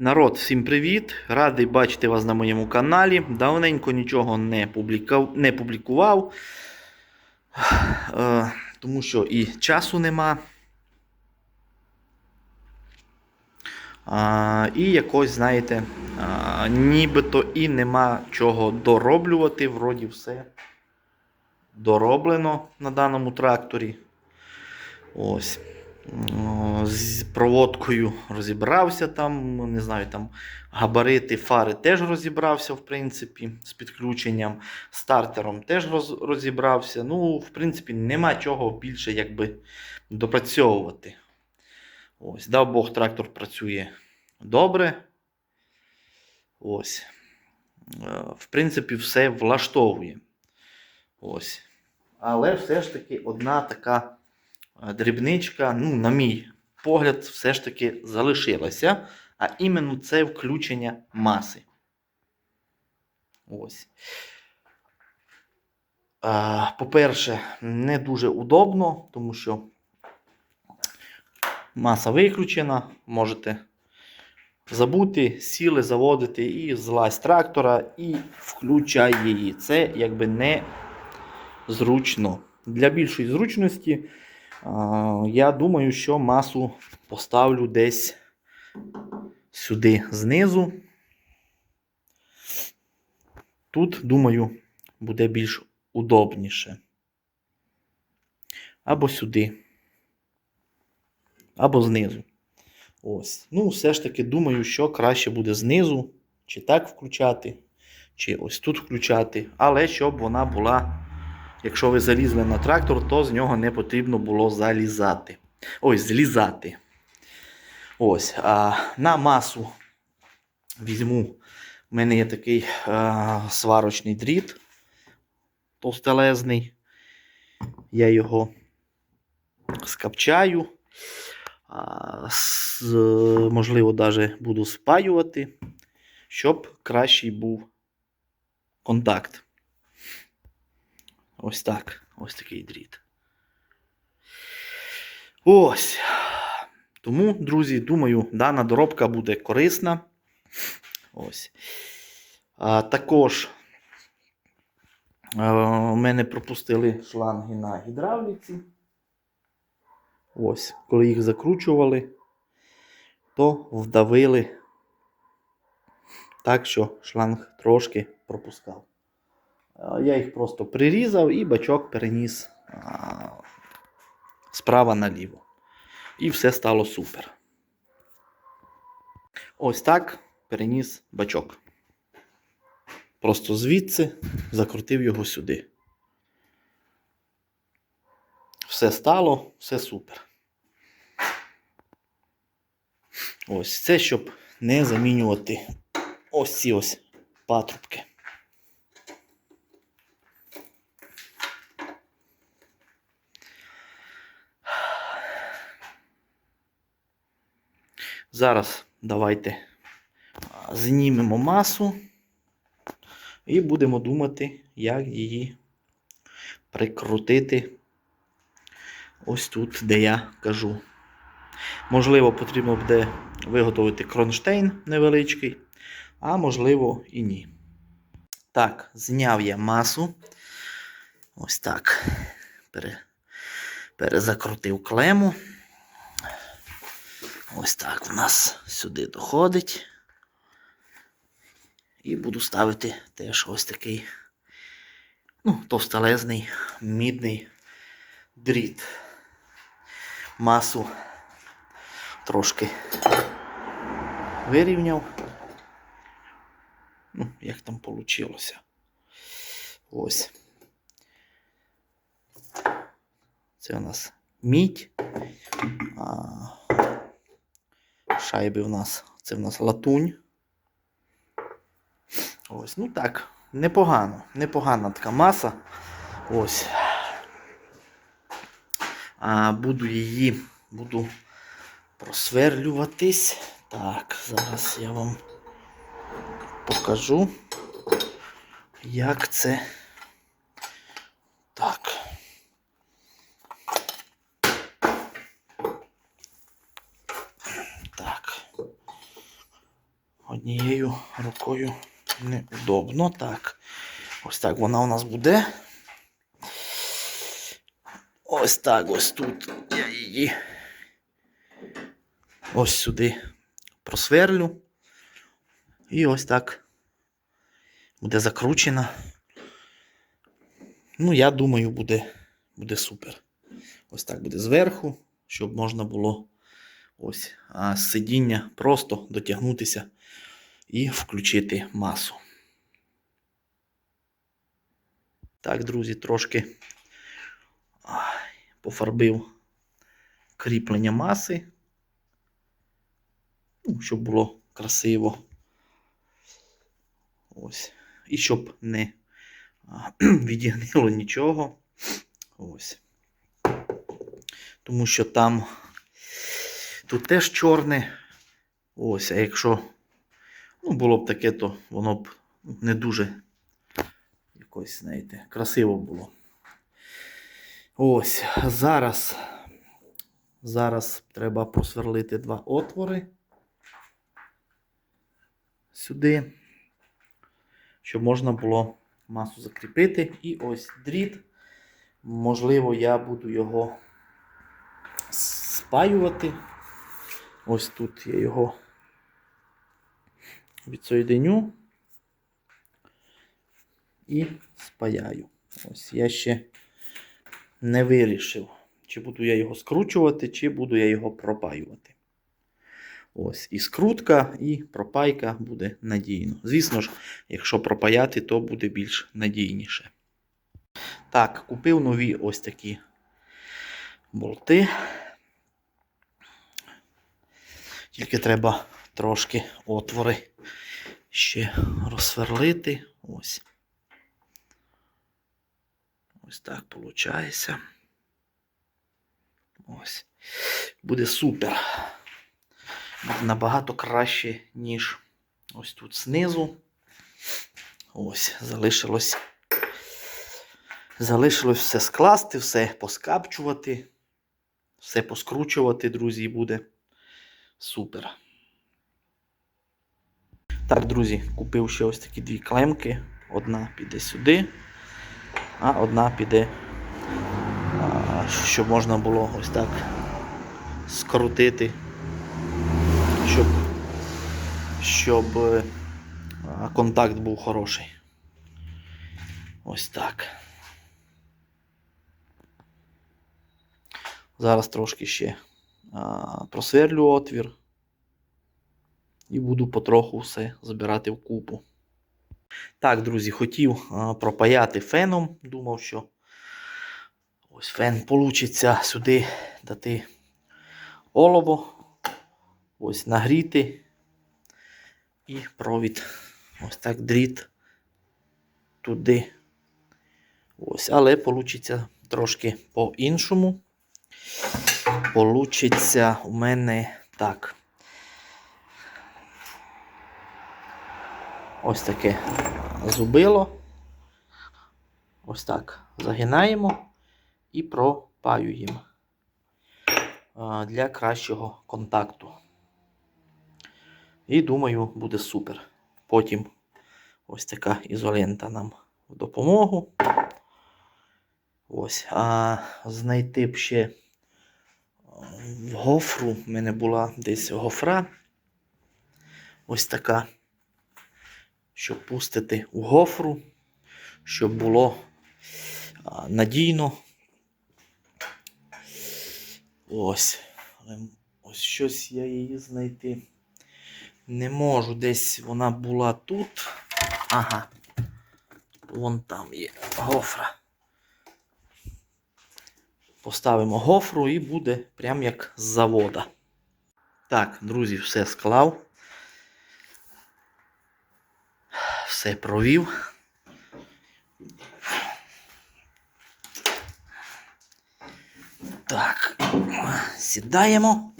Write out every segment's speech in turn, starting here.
Народ, всім привіт! Радий бачити вас на моєму каналі. Давненько нічого не, публікав, не публікував, е, тому що і часу нема. І якось, знаєте, нібито і нема чого дороблювати. Вроді все дороблено на даному тракторі. Ось. З проводкою розібрався там, не знаю, там габарити, фари теж розібрався, в принципі, з підключенням. Стартером теж роз, розібрався. Ну, в принципі, нема чого більше якби допрацьовувати. Ось, дав Бог, трактор працює добре. Ось. Е, В принципі, все влаштовує. Ось. Але все ж таки одна така дрібничка, ну, на мій погляд, все ж таки залишилася. А іменно це включення маси. Ось. По-перше, не дуже удобно, тому що маса виключена, можете забути, сіли, заводити і злазь трактора і включай її. Це якби не зручно. Для більшої зручності я думаю, що масу поставлю десь сюди знизу. Тут, думаю, буде більш удобніше. Або сюди. Або знизу. Ось. Ну, все ж таки, думаю, що краще буде знизу, чи так включати, чи ось тут включати. Але щоб вона була, якщо ви залізли на трактор, то з нього не потрібно було залізати. Ось, злізати. Ось. А на масу візьму. У мене є такий а, сварочний дріт товстелезний. Я його скапчаю. А, з, можливо, навіть буду спаювати, щоб кращий був контакт. Ось так. Ось такий дріт. Ось. Тому, друзі, думаю, дана доробка буде корисна. Ось. А, також а, у мене пропустили шланги на гідравліці. Ось, коли їх закручували, то вдавили так, що шланг трошки пропускав. А, Я їх просто прирізав і бачок переніс а, справа наліво. І все стало супер. Ось так переніс бачок. Просто звідси закрутив його сюди. Все стало, все супер. Ось це, щоб не замінювати ось ці ось патрубки. Зараз давайте знімемо масу і будемо думати, як її прикрутити ось тут, де я кажу. Можливо, потрібно буде виготовити кронштейн невеличкий, а можливо і ні. Так, зняв я масу. Ось так. Перезакрутив клему. Ось так в нас сюди доходить. І буду ставити теж ось такий ну, товстелезний мідний дріт. Масу трошки вирівняв. Ну, як там вийшло. Ось. Це у нас мідь. А, шайби в нас. Це в нас латунь. Ось, ну так, непогано. Непогана така маса. Ось. А, буду її, буду просверлюватись. Так, зараз я вам покажу, як це. Так. Однією рукою неудобно. Так. Ось так вона у нас буде. Ось так ось тут. Я її ось сюди просверлю. І ось так буде закручена. Ну, я думаю, буде, буде супер. Ось так буде зверху, щоб можна було ось а сидіння просто дотягнутися і включити масу. Так, друзі, трошки пофарбив кріплення маси, ну, щоб було красиво. Ось. І щоб не відігнило нічого. Ось. Тому що там тут теж чорне. Ось, а якщо ну, було б таке, то воно б не дуже якось, знаєте, красиво було. Ось, зараз. Зараз треба просверлити два отвори сюди, щоб можна було масу закріпити. І ось дріт. Можливо, я буду його спаювати. Ось тут я його відсоєдиню і спаяю. Ось я ще не вирішив, чи буду я його скручувати, чи буду я його пропаювати. Ось, і скрутка, і пропайка буде надійно. Звісно ж, якщо пропаяти, то буде більш надійніше. Так, купив нові ось такі болти. Тільки треба трошки отвори ще розсверлити. Ось. Ось так виходить. Ось. Буде супер. Буде набагато краще, ніж ось тут знизу. Ось, залишилось. Залишилось все скласти, все поскапчувати, все поскручувати, друзі, буде супер. Так, друзі, купив ще ось такі дві клемки. Одна піде сюди, а одна піде, щоб можна було ось так скрутити, щоб, щоб е, контакт був хороший. Ось так. Зараз трошки ще просверлю отвір. І буду потроху все збирати в купу. Так, друзі, хотів пропаяти феном. Думав, що ось фен вийде сюди дати олово. Ось нагріти. І провід. Ось так дріт туди. Ось, але вийде трошки по-іншому. Получиться у мене так. Ось таке зубило. Ось так загинаємо і пропаюємо для кращого контакту. І думаю, буде супер. Потім ось така ізолента нам в допомогу. Ось, а знайти б ще в гофру. У мене була десь гофра. Ось така. Щоб пустити у гофру, щоб було надійно. Ось. Ось щось я її знайти не можу. Десь вона була тут. Ага. Вон там є гофра. Поставимо гофру і буде прям як з завода. Так, друзі, все склав. Все провів. Так, сідаємо.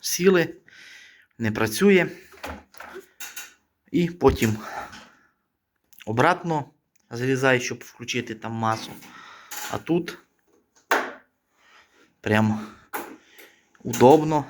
Сіли, не працює. І потім обратно залізаю, щоб включити там масу. А тут прям удобно.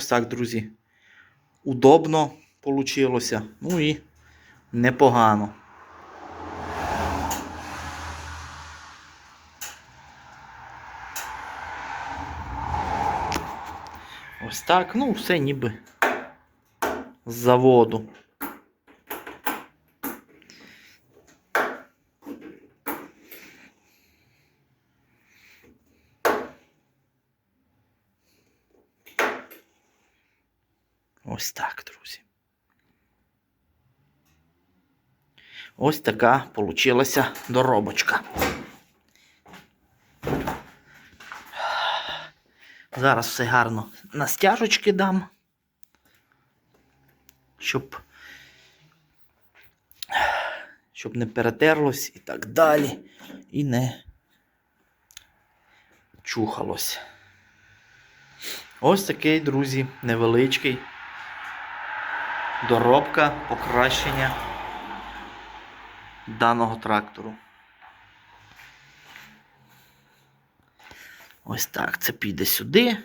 Ось так, друзі. Удобно получилося. Ну і непогано. Ось так, ну, все ніби з заводу. Ось так, друзі. Ось така получилася доробочка. Зараз все гарно на стяжечки дам, щоб, щоб не перетерлось і так далі. І не чухалось. Ось такий, друзі, невеличкий доробка, покращення даного трактору. Ось так, це піде сюди.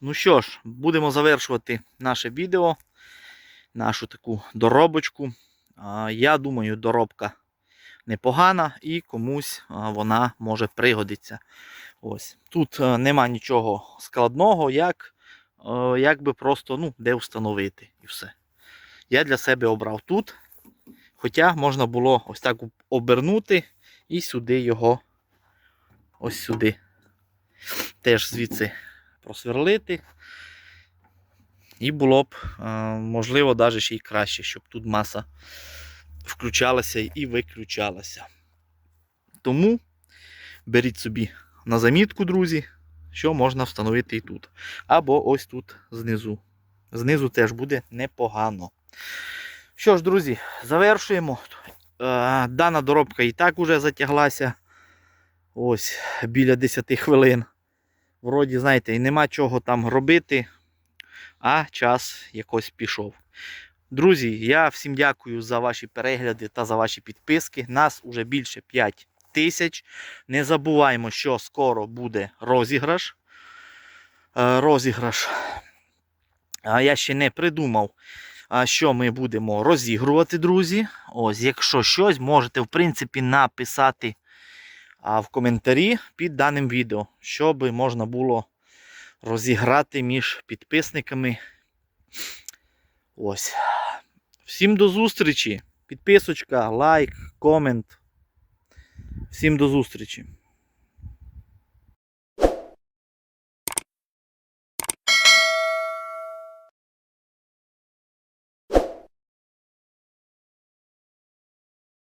Ну що ж, будемо завершувати наше відео, нашу таку доробочку. Я думаю, доробка непогана і комусь вона може пригодиться. Ось. Тут е, нема нічого складного, як, е, як би просто ну, де встановити і все. Я для себе обрав тут. Хоча можна було ось так обернути і сюди його ось сюди. Теж звідси просверлити. І було б, е, можливо, навіть ще й краще, щоб тут маса включалася і виключалася. Тому беріть собі на замітку, друзі, що можна встановити і тут. Або ось тут знизу. Знизу теж буде непогано. Що ж, друзі, завершуємо. Е, Дана доробка і так уже затяглася. Ось біля 10 хвилин. Вроді, знаєте, і нема чого там робити, а час якось пішов. Друзі, я всім дякую за ваші перегляди та за ваші підписки. Нас уже більше 5 тисяч. Не забуваємо, що скоро буде розіграш. Е, Розіграш. Я ще не придумав, що ми будемо розігрувати, друзі. Ось, якщо щось, можете, в принципі, написати в коментарі під даним відео, щоб можна було розіграти між підписниками. Ось. Всім до зустрічі. Підписочка, лайк, комент. Всім до зустрічі.